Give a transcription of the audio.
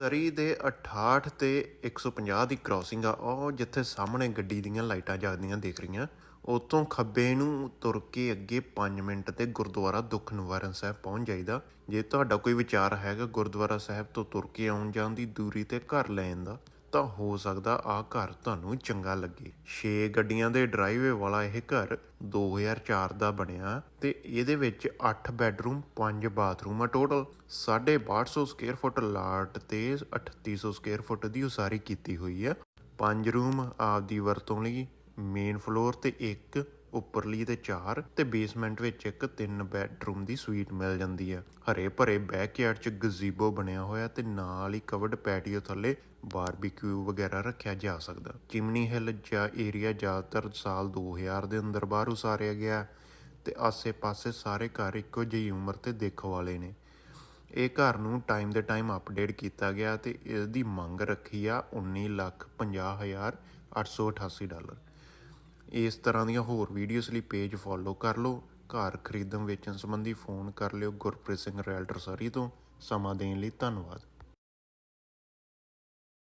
ਸਰੀ ਦੇ 68 ਤੇ 150 ਦੀ ਕ੍ਰਾਸਿੰਗ ਆ, ਉਹ ਜਿੱਥੇ ਸਾਹਮਣੇ ਗੱਡੀ ਦੀਆਂ ਲਾਈਟਾਂ ਜਗਦੀਆਂ ਦਿਖ ਰਹੀਆਂ ਉਤੋਂ ਖੱਬੇ ਨੂੰ ਤੁਰ ਕੇ ਅੱਗੇ 5 ਮਿੰਟ ਤੇ ਗੁਰਦੁਆਰਾ ਦੁੱਖ ਨਿਵਾਰਨ ਸਾਹਿਬ ਪਹੁੰਚ ਜਾਈਦਾ। ਜੇ ਤੁਹਾਡਾ ਕੋਈ ਵਿਚਾਰ ਹੈਗਾ ਗੁਰਦੁਆਰਾ ਸਾਹਿਬ ਤੋਂ ਤੁਰ ਕੇ ਆਉਣ ਜਾਣ ਦੀ ਦੂਰੀ ਤੇ ਘਰ ਲੈਣ ਦਾ ਤਾਂ ਹੋ ਸਕਦਾ ਆ ਘਰ ਤੁਹਾਨੂੰ ਚੰਗਾ ਲੱਗੇ। 6 ਗੱਡੀਆਂ ਦੇ ਡਰਾਈਵੇ ਵਾਲਾ ਇਹ ਘਰ 2004 ਦਾ ਬਣਿਆ ਤੇ ਇਹਦੇ ਵਿੱਚ 8 ਬੈੱਡਰੂਮ 5 ਬਾਥਰੂਮ ਆ ਟੋਟਲ 650 ਸਕੁਅਰ ਫੁੱਟ ਲਾਟ ਤੇ 3800 ਸਕੁਅਰ ਫੁੱਟ ਦੀ ਉਸਾਰੀ ਕੀਤੀ ਹੋਈ ਆ। ਪੰਜ ਰੂਮ ਆਪਦੀ ਵਰਤੋਂ ਲਈ ਮੇਨ ਫਲੋਰ ਤੇ ਇੱਕ ਉੱਪਰਲੀ ਤੇ ਚਾਰ ਤੇ ਬੇਸਮੈਂਟ ਵਿੱਚ ਇੱਕ ਤਿੰਨ ਬੈਡਰੂਮ ਦੀ ਸੂਈਟ ਮਿਲ ਜਾਂਦੀ ਹੈ ਹਰੇ ਭਰੇ ਬੈਕਯਾਰਡ 'ਚ ਗਜ਼ੀਬੋ ਬਣਿਆ ਹੋਇਆ ਤੇ ਨਾਲ ਹੀ ਕਵਰਡ ਪੈਟੀਓ ਥੱਲੇ ਬਾਰਬੀਕਿਊ ਵਗੈਰਾ ਰੱਖਿਆ ਜਾ ਸਕਦਾ। ਚਿਮਨੀ ਹਿੱਲ ਜਾਂ ਏਰੀਆ ਜ਼ਿਆਦਾਤਰ ਸਾਲ 2000 ਦੇ ਅੰਦਰ ਬਾਹਰ ਉਸਾਰਿਆ ਗਿਆ ਤੇ ਆਸੇ-ਪਾਸੇ ਸਾਰੇ ਘਰ ਇੱਕੋ ਜਿਹੀ ਉਮਰ ਤੇ ਦੇਖੋ ਵਾਲੇ ਨੇ। ਇਹ ਘਰ ਨੂੰ ਟਾਈਮ ਦੇ ਟਾਈਮ ਅਪਡੇਟ ਕੀਤਾ ਗਿਆ ਤੇ ਇਸ ਦੀ ਮੰਗ ਰੱਖੀ ਆ 19 ਲੱਖ 50 ਹਜ਼ਾਰ 888 ਡਾਲਰ। ਇਸ ਤਰ੍ਹਾਂ ਦੀਆਂ ਹੋਰ ਵੀਡੀਓਜ਼ ਲਈ ਪੇਜ ਫੋਲੋ ਕਰ ਲਓ। ਘਰ ਖਰੀਦਣ ਵੇਚਣ ਸੰਬੰਧੀ ਫੋਨ ਕਰ ਲਿਓ ਗੁਰਪ੍ਰੀਤ ਸਿੰਘ ਰੈਲਟਰ ਸਰੀ ਤੋਂ। ਸਮਾਂ ਦੇਣ ਲਈ ਧੰਨਵਾਦ।